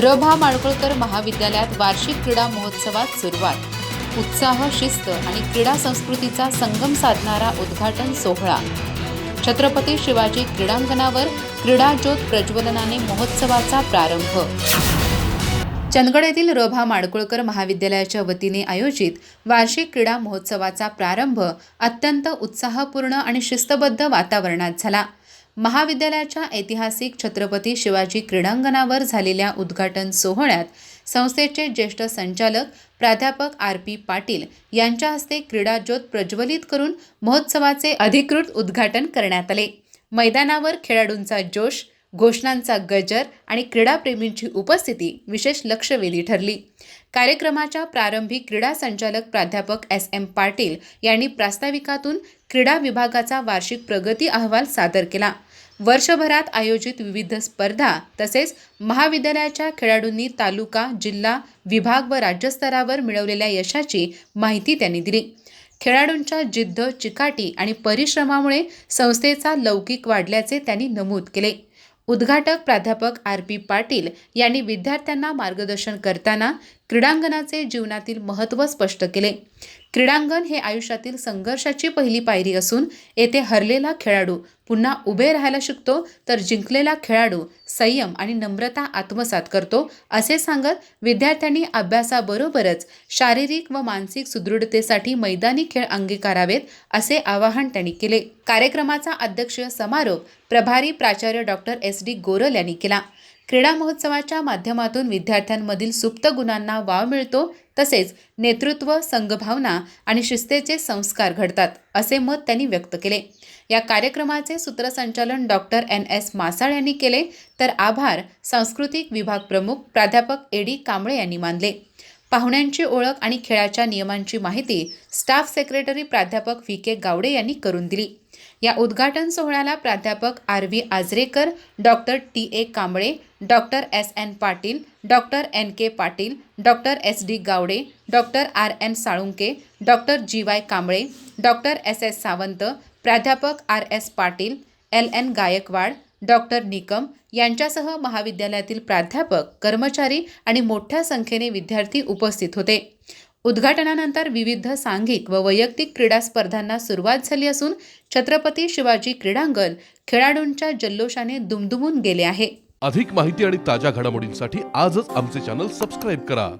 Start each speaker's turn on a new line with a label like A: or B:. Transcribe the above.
A: रभा माडगुळकर महाविद्यालयात वार्षिक क्रीडा महोत्सवात सुरुवात. उत्साह शिस्त आणि क्रीडा संस्कृतीचा संगम साधणारा उद्घाटन सोहळा. छत्रपती शिवाजी क्रीडांगणावर क्रीडा ज्योत प्रज्वलनाने महोत्सवाचा प्रारंभ. चंदगड येथील रभा माडकुळकर महाविद्यालयाच्या वतीने आयोजित वार्षिक क्रीडा महोत्सवाचा प्रारंभ अत्यंत उत्साहपूर्ण आणि शिस्तबद्ध वातावरणात झाला. महाविद्यालयाच्या ऐतिहासिक छत्रपती शिवाजी क्रीडांगणावर झालेल्या उद्घाटन सोहळ्यात संस्थेचे ज्येष्ठ संचालक प्राध्यापक आर पी पाटील यांच्या हस्ते क्रीडा ज्योत प्रज्वलित करून महोत्सवाचे अधिकृत उद्घाटन करण्यात आले. मैदानावर खेळाडूंचा जोश घोषणांचा गजर आणि क्रीडाप्रेमींची उपस्थिती विशेष लक्षवेधी ठरली. कार्यक्रमाच्या प्रारंभी क्रीडा संचालक प्राध्यापक एस एम पाटील यांनी प्रास्ताविकातून क्रीडा विभागाचा वार्षिक प्रगती अहवाल सादर केला. वर्षभरात आयोजित विविध स्पर्धा तसेच महाविद्यालयाच्या खेळाडूंनी तालुका जिल्हा विभाग व राज्यस्तरावर मिळवलेल्या यशाची माहिती त्यांनी दिली. खेळाडूंच्या जिद्द चिकाटी आणि परिश्रमामुळे संस्थेचा लौकिक वाढल्याचे त्यांनी नमूद केले. उद्घाटक प्राध्यापक आर पी पाटील यांनी विद्यार्थ्यांना मार्गदर्शन करताना क्रीडांगणाचे जीवनातील महत्त्व स्पष्ट केले. क्रीडांगण हे आयुष्यातील संघर्षाची पहिली पायरी असून येथे हरलेला खेळाडू पुन्हा उभे राहायला शिकतो तर जिंकलेला खेळाडू संयम आणि नम्रता आत्मसात करतो असे सांगत विद्यार्थ्यांनी अभ्यासाबरोबरच शारीरिक व मानसिक सुदृढतेसाठी मैदानी खेळ अंगीकारावेत असे आवाहन त्यांनी केले. कार्यक्रमाचा अध्यक्षीय समारोप प्रभारी प्राचार्य डॉक्टर एस डी गोरल यांनी केला. क्रीडा महोत्सवाच्या माध्यमातून विद्यार्थ्यांमधील सुप्त गुणांना वाव मिळतो तसेच नेतृत्व संघभावना आणि शिस्तेचे संस्कार घडतात असे मत त्यांनी व्यक्त केले. या कार्यक्रमाचे सूत्रसंचालन डॉक्टर एन. एस. मासाळ यांनी केले. तर आभार सांस्कृतिक विभाग प्रमुख प्राध्यापक ए. डी. कांबळे यांनी मानले. पाहुण्यांची ओळख आणि खेळाच्या नियमांची माहिती स्टाफ सेक्रेटरी प्राध्यापक व्ही. के. गावडे यांनी करून दिली. या उद्घाटन सोहळ्याला प्राध्यापक R V Ajrekar doctor T. A. Kamble doctor S. N. Patil doctor N. K. Patil doctor S. D. Gawade doctor R. N. Salunke doctor G. Y. Kamble doctor S. S. Sawant प्राध्यापक R. S. Patil L. N. Gaikwad doctor Nikam यांच्यासह महाविद्यालयातील प्राध्यापक कर्मचारी आणि मोठ्या संख्येने विद्यार्थी उपस्थित होते. उद्घाटनानंतर विविध सांघिक व वैयक्तिक क्रीडा स्पर्धांना सुरुवात झाली असून छत्रपती शिवाजी क्रीडांगण खेळाडूंच्या जल्लोषाने दुमदुमून गेले आहे.
B: अधिक माहिती आणि ताज्या घडामोडींसाठी आजच आमचे चॅनल सबस्क्राईब करा.